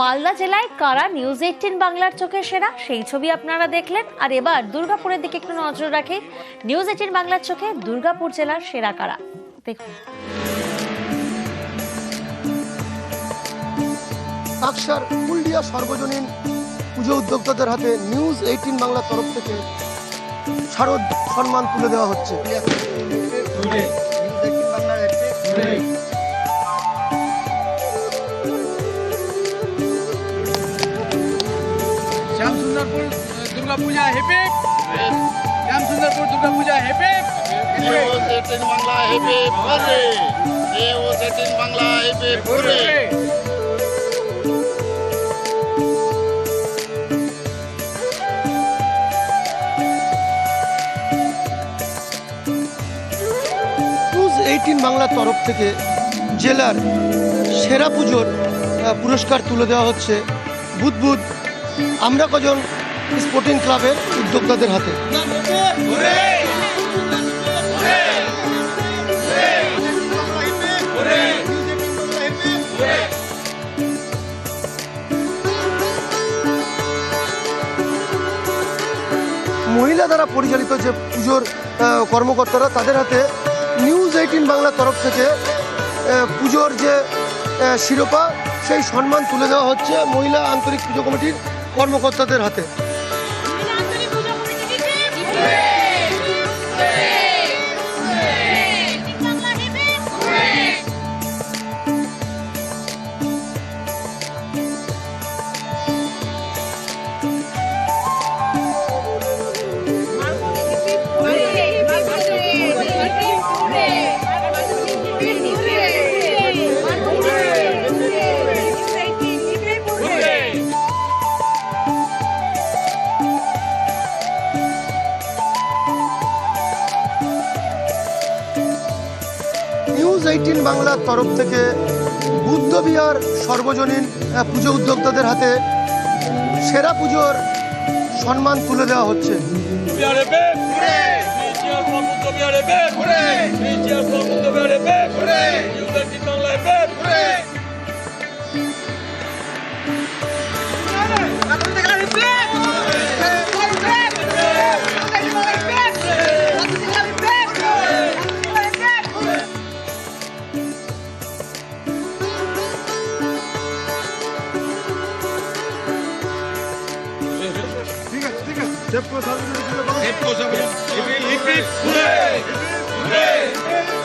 মালদা জেলায় কারা news eighteen বাংলার চোখে সেরা? সেই ছবি আপনারা দেখলেন। আর এবার দুর্গাপুরের দিকে একটু নজর রাখে। নিউজ এইটিন বাংলার চোখে দুর্গাপুর জেলার সেরা কারা? দেখুন। আকসার ফুলডিয়া সর্বজনীন পুজো উদ্যোক্তাদের হাতে নিউজ এইটিন বাংলার তরফ থেকে শারদ সম্মান তুলে দেওয়া হচ্ছে। সুন্দরপুর দুর্গা পূজা হেপে। শ্যাম সুন্দরপুর দুর্গা পূজা হেপে এইটিন বাংলা হেপে ভরে বাংলা হেপে ভরে এইটিন বাংলার তরফ থেকে জেলার সেরা পুজোর পুরস্কার তুলে দেওয়া হচ্ছে বুধবুধ আমরা কজন স্পোর্টিং ক্লাবের উদ্যোক্তাদের হাতে? মহিলা দ্বারা পরিচালিত যে পুজোর কর্মকর্তারা, তাদের হাতে নিউজ এইটিন বাংলার তরফ থেকে পুজোর যে শিরোপা, সেই সম্মান তুলে দেওয়া হচ্ছে মহিলা আন্তরিক পুজো কমিটির কর্মকর্তাদের হাতে। নিউজ এইটিন বাংলার তরফ থেকে বুদ্ধবিহার সর্বজনীন পুজো উদ্যোক্তাদের হাতে সেরা পুজোর সম্মান তুলে দেওয়া হচ্ছে বিহারে বে ঘুরে বিহারে বে ঘুরে বিহারে বে ঘুরে হিপি হিপি ঘুরে ঘুরে ঘুরে ঘুরে ঘুরে ঘুরে